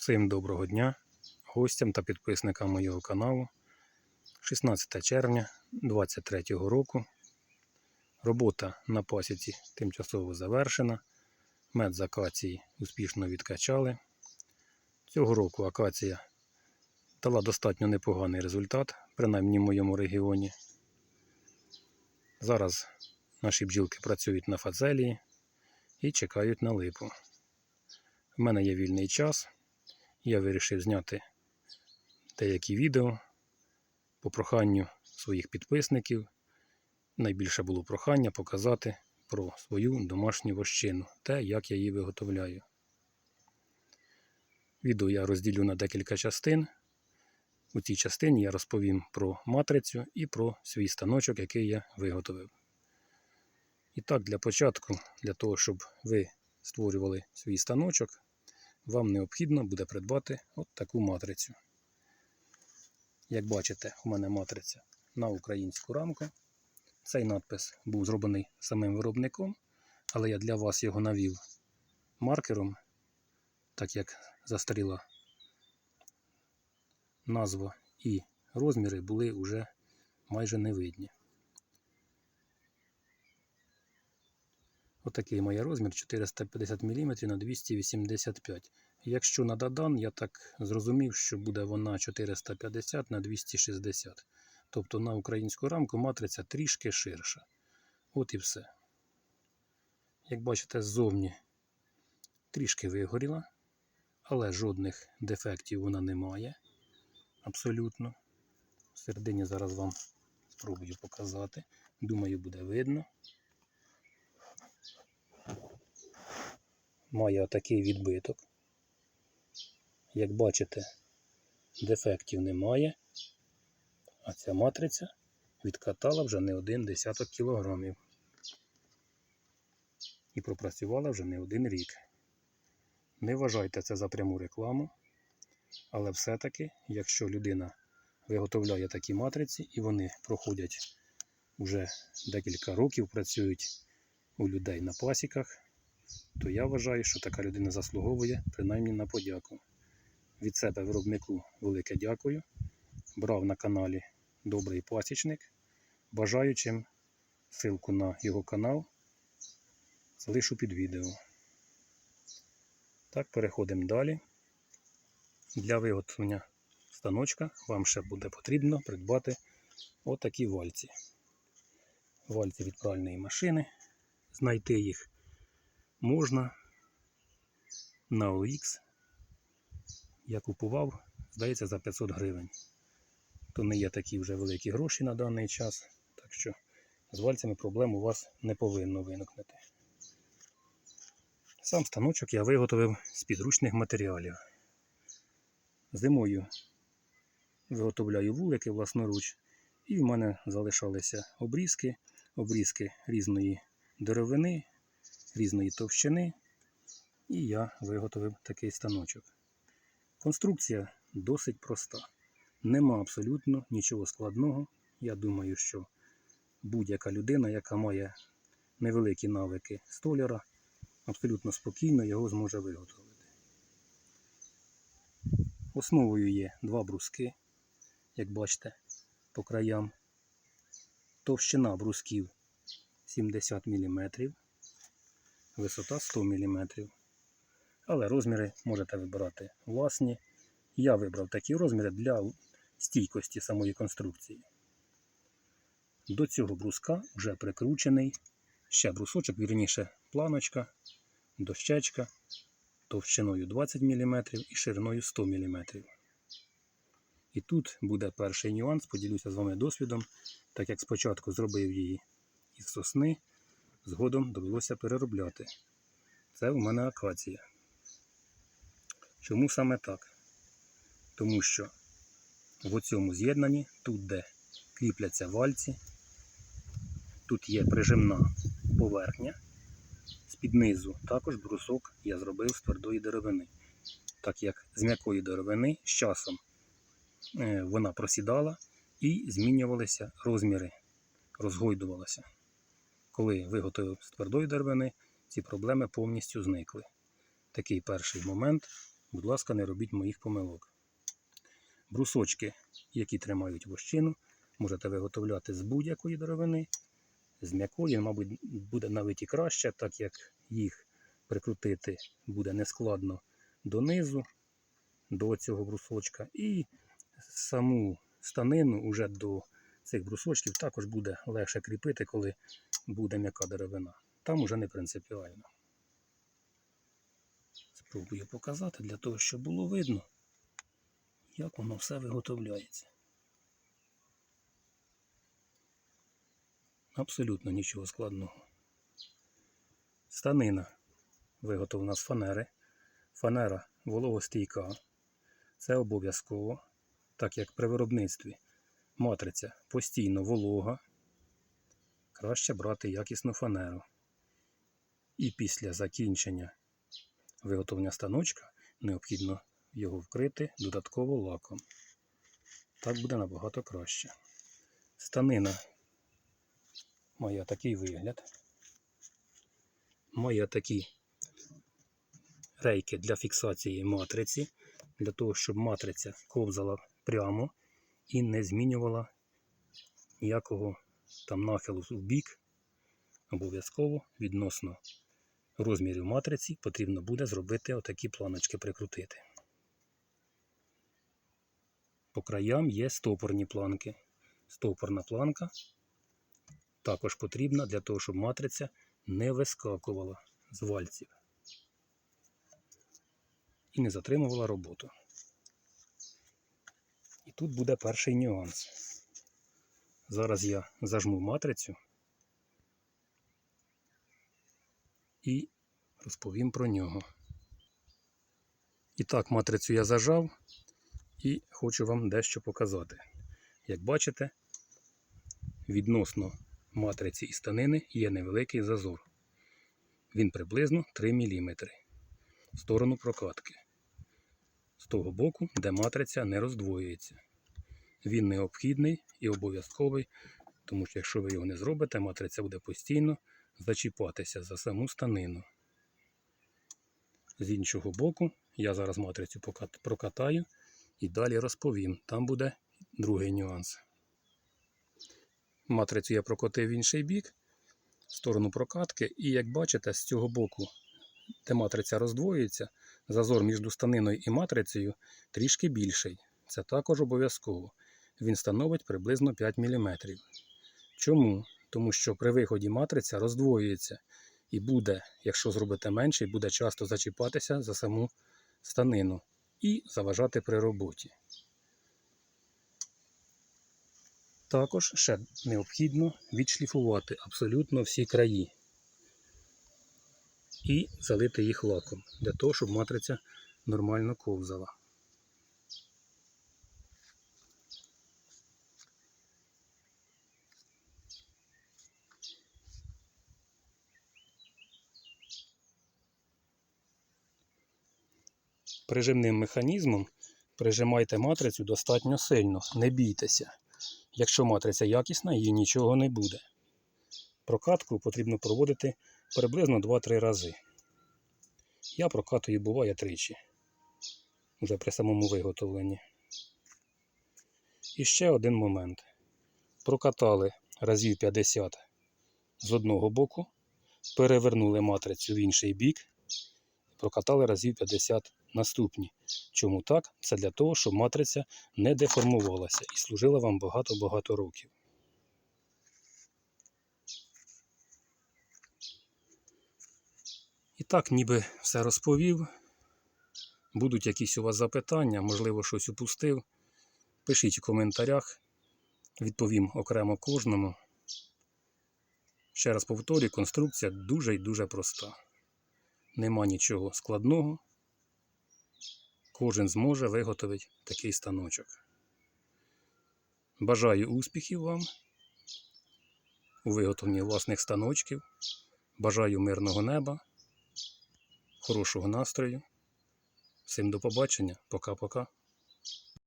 Всім доброго дня, гостям та підписникам моєго каналу. 16 червня 2023 року. Робота на пасіці тимчасово завершена. Мед з акації успішно відкачали. Цього року акація дала достатньо непоганий результат, принаймні в моєму регіоні. Зараз наші бджілки працюють на фацелії і чекають на липу. У мене є вільний час. Я вирішив зняти деякі відео по проханню своїх підписників. Найбільше було прохання показати про свою домашню вощину, те, як я її виготовляю. Відео я розділю на декілька частин. У цій частині я розповім про матрицю і про свій станочок, який я виготовив. І так, для початку, для того, щоб ви створювали свій станочок, вам необхідно буде придбати от таку матрицю. Як бачите, у мене матриця на українську рамку. Цей надпис був зроблений самим виробником, але я для вас його навів маркером, так як застаріла назва і розміри були вже майже невидні. Отакий моє розмір 450 мм на 285 Якщо на Дадан, я так зрозумів, що буде вона 450 на 260 Тобто на українську рамку матриця трішки ширша. От і все. Як бачите, ззовні трішки вигоріла, але жодних дефектів вона не має. Абсолютно. Всередині зараз вам спробую показати. Думаю, буде видно. Має отакий відбиток. Як бачите, дефектів немає, а ця матриця відкатала вже не один десяток кілограмів. І пропрацювала вже не один рік. Не вважайте це за пряму рекламу, але все-таки, якщо людина виготовляє такі матриці і вони проходять вже декілька років, працюють у людей на пасіках, то я вважаю, що така людина заслуговує принаймні на подяку. Від себе виробнику велике дякую. Брав на каналі Добрий Пасічник. Бажаючим ссылку на його канал залишу під відео. Так, переходимо далі. Для виготовлення станочка вам ще буде потрібно придбати отакі вальці. Вальці від пральної машини. Знайти їх можна на OX. Я купував, здається, за 500 гривень. То не є такі вже великі гроші на даний час, так що з вальцями проблем у вас не повинно виникнути. Сам станочок я виготовив з підручних матеріалів. Зимою виготовляю вулики власноруч, і в мене залишалися обрізки, обрізки різної деревини, різної товщини, і я виготовив такий станочок. Конструкція досить проста. Нема абсолютно нічого складного. Я думаю, що будь-яка людина, яка має невеликі навики столяра, абсолютно спокійно його зможе виготовити. Основою є два бруски, як бачите, по краям. Товщина брусків 70 мм, висота 100 мм. Але розміри можете вибирати власні. Я вибрав такі розміри для стійкості самої конструкції. До цього бруска вже прикручений ще брусочок, вірніше планочка, дощечка товщиною 20 мм і шириною 100 мм. І тут буде перший нюанс, поділюся з вами досвідом, так як спочатку зробив її із сосни, згодом довелося переробляти. Це в мене акація. Чому саме так? Тому що в цьому з'єднанні, тут, де кріпляться вальці, тут є прижимна поверхня. З-під низу також брусок я зробив з твердої деревини. Так як з м'якої деревини з часом е, вона просідала і змінювалися розміри, розгойдувалася. Коли виготовив з твердої деревини, ці проблеми повністю зникли. Такий перший момент Будь ласка, не робіть моїх помилок. Брусочки, які тримають вощину, можете виготовляти з будь-якої деревини, з м'якої, мабуть, буде навіть і краще, так як їх прикрутити буде нескладно донизу, до цього брусочка. І саму станину уже до цих брусочків також буде легше кріпити, коли буде м'яка деревина. Там уже не принципіально. Спробую показати для того, щоб було видно, як воно все виготовляється. Абсолютно нічого складного. Станина виготовлена з фанери. Фанера вологостійка. Це обов'язково, так як при виробництві матриця постійно волога. Краще брати якісну фанеру. І після закінчення виготовлення станочка необхідно його вкрити додатково лаком. Так буде набагато краще. Станина має такий вигляд. Має такі рейки для фіксації матриці, для того, щоб матриця ковзала прямо і не змінювала ніякого там нахилу в бік. Обов'язково відносно розмірів матриці потрібно буде зробити отакі планочки прикрутити. По краям є стопорні планки. Стопорна планка також потрібна для того, щоб матриця не вискакувала з вальців і не затримувала роботу. І тут буде перший нюанс. Зараз я зажму матрицю і розповім про нього. І так, матрицю я зажав і хочу вам дещо показати. Як бачите, відносно матриці і станини є невеликий зазор. Він приблизно 3 мм в сторону прокатки. З того боку, де матриця не роздвоюється. Він необхідний і обов'язковий, тому що якщо ви його не зробите, матриця буде постійно зачіпатися за саму станину. З іншого боку, я зараз матрицю прокатаю і далі розповім. Там буде другий нюанс. Матрицю я прокотив в інший бік, в сторону прокатки, і як бачите, з цього боку, де матриця роздвоюється, зазор між станиною і матрицею трішки більший. Це також обов'язково. Він становить приблизно 5 мм. Чому? Тому що при виході матриця роздвоюється і буде, якщо зробите менше, буде часто зачіпатися за саму станину і заважати при роботі. Також ще необхідно відшліфувати абсолютно всі краї і залити їх лаком, для того, щоб матриця нормально ковзала. Прижимним механізмом прижимайте матрицю достатньо сильно, не бійтеся. Якщо матриця якісна, їй нічого не буде. Прокатку потрібно проводити приблизно 2-3 рази. Я прокатую буває тричі. Вже при самому виготовленні. І ще один момент. Прокатали разів 50 з одного боку, перевернули матрицю в інший бік, прокатали разів 50 наступні. Чому так? Це для того, щоб матриця не деформувалася і служила вам багато-багато років. І так, ніби все розповів. Будуть якісь у вас запитання, можливо, щось упустив. Пишіть у коментарях, відповім окремо кожному. Ще раз повторюю, конструкція дуже і дуже проста. Нема нічого складного. Кожен зможе виготовити такий станочок. Бажаю успіхів вам у виготовленні власних станочків. Бажаю мирного неба, хорошого настрою. Всім до побачення. Пока-пока.